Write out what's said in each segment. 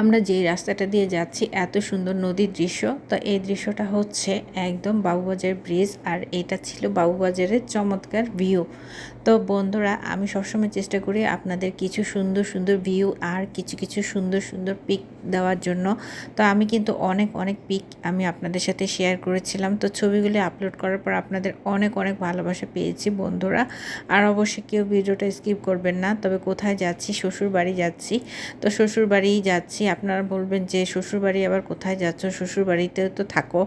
আমরা যেই রাস্তাটা দিয়ে যাচ্ছি, এত সুন্দর নদীর দৃশ্য। তো এই দৃশ্যটা হচ্ছে একদম বাবুবাজার ব্রিজ আর এটা ছিল বাবুবাজারের চমৎকার ভিউ। তো বন্ধুরা, আমি সবসময় চেষ্টা করি আপনাদের কিছু সুন্দর সুন্দর ভিউ আর কিছু কিছু সুন্দর সুন্দর পিক দেওয়ার জন্য। তো আমি কিন্তু অনেক অনেক পিক আমি আপনাদের সাথে শেয়ার করেছিলাম। তো ছবিগুলি আপলোড করার পর আপনাদের অনেক অনেক ভালোবাসা পেয়েছি বন্ধুরা। আর অবশ্যই কেউ ভিডিওটা স্কিপ করবেন না। তবে কোথায় যাচ্ছি? শ্বশুর বাড়ি যাচ্ছি। তো শ্বশুর বাড়িই যাচ্ছি। আপনারা বলবেন যে শ্বশুরবাড়ি আবার কোথায় যাচ্ছ? শ্বশুরবাড়িতেও তো থাকো।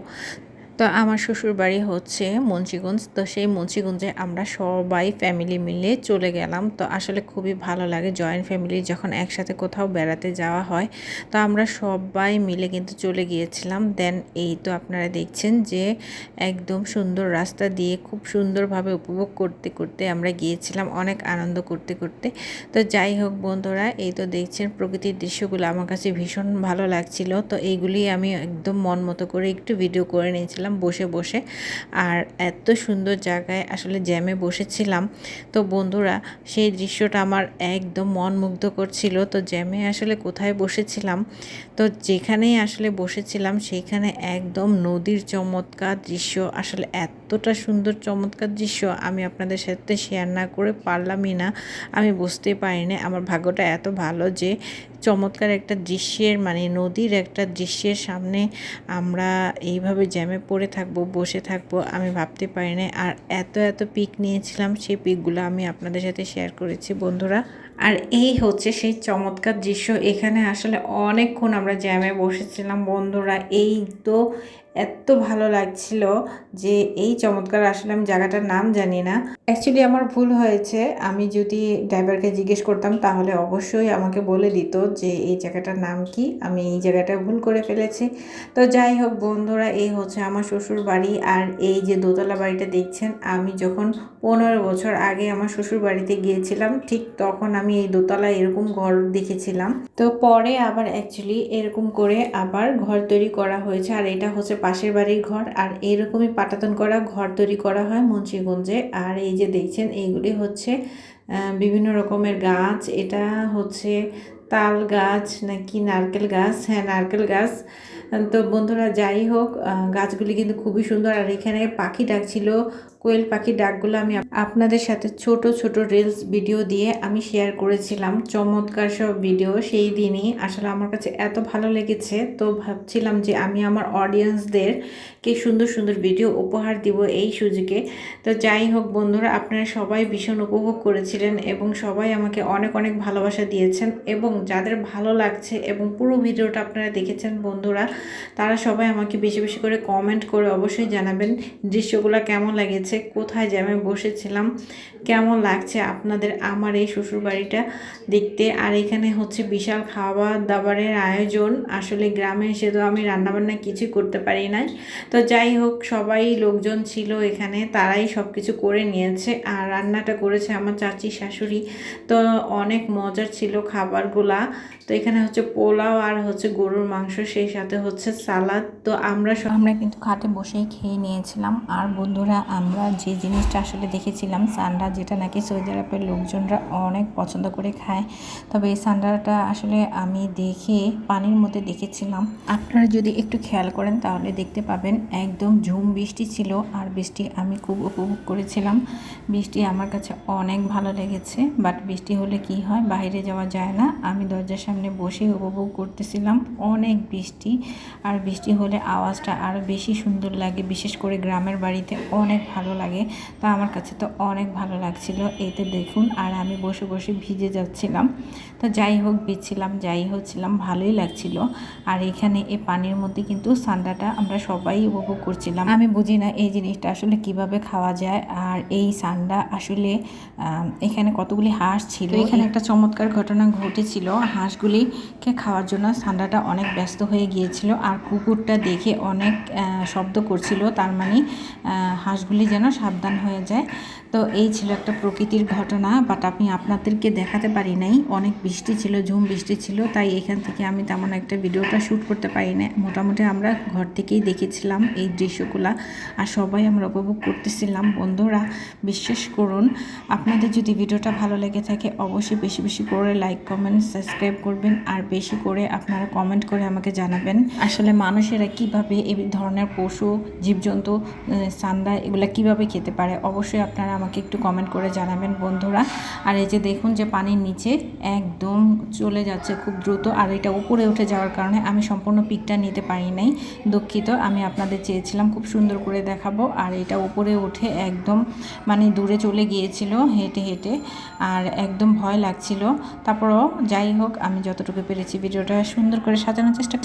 তো আমার শ্বশুর বাড়ি হচ্ছে মুন্সিগঞ্জ। তো সেই মুন্সিগঞ্জে আমরা সবাই ফ্যামিলি মিলে চলে গেলাম। তো আসলে খুবই ভালো লাগে জয়েন্ট ফ্যামিলি যখন একসাথে কোথাও বেড়াতে যাওয়া হয়। তো আমরা সবাই মিলে কিন্তু চলে গিয়েছিলাম। দেন এই তো আপনারা দেখছেন যে একদম সুন্দর রাস্তা দিয়ে খুব সুন্দরভাবে উপভোগ করতে করতে আমরা গিয়েছিলাম। অনেক আনন্দ করতে করতে। তো যাই হোক বন্ধুরা, এই তো দেখছেন প্রকৃতির দৃশ্যগুলো। আমার কাছে ভীষণ ভালো লাগছিল। তো এইগুলি আমি একদম মন মতো করে একটু ভিডিও করে নিয়েছিলাম। বসে বসে। আর এত সুন্দর জায়গায় আসলে জ্যামে বসেছিলাম। তো বন্ধুরা, সেই দৃশ্যটা আমার একদম মন মুগ্ধ করছিল। তো জ্যামে আসলে কোথায় বসেছিলাম? তো যেখানেই আসলে বসেছিলাম, সেইখানে একদম নদীর চমৎকার দৃশ্য। আসলে এতটা সুন্দর চমৎকার দৃশ্য আমি আপনাদের সাথে শেয়ার না করে পারলামই না। আমি বুঝতেই পারিনি। আমার ভাগ্যটা এত ভালো যে চমৎকার একটা দৃশ্যের মানে নদীর একটা দৃশ্যের সামনে আমরা এইভাবে জ্যামে পড়ে থাকব, বসে থাকব, আমি ভাবতে পারি না আর এত এত পিক নিয়েছিলাম, সেই পিকগুলো আমি আপনাদের সাথে শেয়ার করেছি, বন্ধুরা। আর এই হচ্ছে সেই চমৎকার দৃশ্য। এখানে আসলে অনেকক্ষণ আমরা জ্যামে বসেছিলাম, বন্ধুরা। এই তো এত ভালো লাগছিল যে এই চমৎকার আসলে আমি জায়গাটার নাম জানি না। অ্যাকচুয়ালি আমার ভুল হয়েছে। আমি যদি ড্রাইভারকে জিজ্ঞেস করতাম তাহলে অবশ্যই আমাকে বলে দিত যে এই জায়গাটার নাম কি। আমি এই জায়গাটা ভুল করে ফেলেছি। তো যাই হোক বন্ধুরা, এই হচ্ছে আমার শ্বশুর বাড়ি। আর এই যে দোতলা বাড়িটা দেখছেন, আমি যখন পনেরো বছর আগে আমার শ্বশুর বাড়িতে গিয়েছিলাম, ঠিক তখন আমি এই দোতলা এরকম ঘর দেখেছিলাম। তো পরে আবার অ্যাকচুয়ালি এরকম করে আবার ঘর তৈরি করা হয়েছে। আর এটা হচ্ছে পাশের বাড়ির ঘর আর এরকমই পাটাতন করা, ঘর তৈরি করা হয় মুন্সিগঞ্জে। আর এই যে দেখছেন, এইগুলি হচ্ছে বিভিন্ন রকমের গাছ। এটা হচ্ছে তাল গাছ নাকি নারকেল গাছ? হ্যাঁ নারকেল গাছ। তো বন্ধুরা, যাই হোক গাছগুলি কিন্তু খুবই সুন্দর। আর এখানে পাখি ডাকছিল কোয়েল পাখির ডাকগুলো আমি আপনাদের সাথে ছোট ছোট রিলস ভিডিও দিয়ে আমি শেয়ার করেছিলাম। চমৎকার সব ভিডিও সেই দিনই। আসলে আমার কাছে এত ভালো লেগেছে, তো ভাবছিলাম যে আমি আমার অডিয়েন্সদের কে সুন্দর সুন্দর ভিডিও উপহার দিব এই সুযোগে। তো যাই হোক বন্ধুরা, আপনারা সবাই ভীষণ উপভোগ করেছিলেন এবং সবাই আমাকে অনেক অনেক ভালোবাসা দিয়েছেন এবং যাদের ভালো লাগছে এবং পুরো ভিডিওটা আপনারা দেখেছেন বন্ধুরা, তারা সবাই আমাকে বেশি বেশি করে কমেন্ট করে অবশ্যই জানাবেন দৃশ্যগুলো কেমন লেগেছে। হচ্ছে কোথায় জ্যামে বসেছিলাম, কেমন লাগছে আপনাদের আমার এই শ্বশুরবাড়িটা দেখতে? আর এখানে হচ্ছে বিশাল খাবার দাবারের আয়োজন। আসলে গ্রামে এসে তো আমি রান্নাবান্না কিছুই করতে পারি নাই। তো যাই হোক, সবাই লোকজন ছিল এখানে, তারাই সব কিছু করে নিয়েছে আর রান্নাটা করেছে আমার চাচি শাশুড়ি। তো অনেক মজার ছিল খাবারগুলা। তো এখানে হচ্ছে পোলাও আর হচ্ছে গরুর মাংস, সেই সাথে হচ্ছে সালাদ। তো আমরা আমরা কিন্তু খাটে বসেই খেয়ে নিয়েছিলাম। আর বন্ধুরা আমরা যে জিনিসটা আসলে দেখেছিলাম, সান্ডা, যেটা নাকি সৌদি আরবের লোকজনরা অনেক পছন্দ করে খায়। তবে এই সান্ডাটা আসলে আমি দেখে, পানির মধ্যে দেখেছিলাম। আপনারা যদি একটু খেয়াল করেন, তাহলে দেখতে পাবেন একদম ঝুম বৃষ্টি ছিল আর বৃষ্টি আমি খুব উপভোগ করেছিলাম। বৃষ্টি আমার কাছে অনেক ভালো লেগেছে, বাট বৃষ্টি হলে কি হয়, বাইরে যাওয়া যায় না। আমি দরজার সামনে বসে উপভোগ করতেছিলাম অনেক বৃষ্টি। আর বৃষ্টি হলে আওয়াজটা আরও বেশি সুন্দর লাগে, বিশেষ করে গ্রামের বাড়িতে অনেক ভালো লাগে। তো আমার কাছে তো অনেক ভালো লাগছিল। এতে দেখুন, আর আমি বসে বসে ভিজে যাচ্ছিলাম। তো যাই হোক, ভিজছিলাম, যাই হচ্ছিলাম, ভালোই লাগছিল। আর এখানে এই পানির মধ্যে কিন্তু সান্ডাটা আমরা সবাই উপভোগ করছিলাম। আমি বুঝি না এই জিনিসটা আসলে কীভাবে খাওয়া যায়। আর এই সান্ডা আসলে এখানে কতগুলি হাঁস ছিল? এখানে একটা চমৎকার ঘটনা ঘটেছিল। হাঁসগুলিকে খাওয়ার জন্য সান্ডাটা অনেক ব্যস্ত হয়ে গিয়েছিল। আর কুকুরটা দেখে অনেক শব্দ করছিল। তার মানে হাঁসগুলি যেন যেন সাবধান হয়ে যায়। তো এই ছিল একটা প্রকৃতির ঘটনা বাট আমি আপনাদেরকে দেখাতে পারি নাই। অনেক বৃষ্টি ছিল, ঝুম বৃষ্টি ছিল, তাই এখান থেকে আমি তেমন একটা ভিডিওটা শ্যুট করতে পারি না মোটামুটি আমরা ঘর থেকেই দেখেছিলাম এই দৃশ্যগুলা, আর সবাই আমরা উপভোগ করতেছিলাম। বন্ধুরা, বিশ্বাস করুন, আপনাদের যদি ভিডিওটা ভালো লেগে থাকে, অবশ্যই বেশি বেশি করে লাইক কমেন্ট সাবস্ক্রাইব করবেন, আর বেশি করে আপনারা কমেন্ট করে আমাকে জানাবেন, আসলে মানুষেরা কীভাবে এই ধরনের পশু, জীবজন্তু সান্দা এগুলা কীভাবে খেতে পারে, অবশ্যই আপনারা আমাকে একটু কমেন্ট করে জানাবেন বন্ধুরা। আর এই যে দেখুন যে পানির নিচে একদম চলে যাচ্ছে খুব দ্রুত, আর এটা উপরে উঠে যাওয়ার কারণে আমি সম্পূর্ণ পিকটা নিতে পারি নাই। দুঃখিত, আমি আপনাদের চেয়েছিলাম খুব সুন্দর করে দেখাবো, আর এটা উপরে উঠে একদম মানে দূরে চলে গিয়েছিল হেঁটে হেঁটে, আর একদম ভয় লাগছিল। তারপরও যাই হোক, আমি যতটুকু পেরেছি ভিডিওটা সুন্দর করে সাজানোর চেষ্টা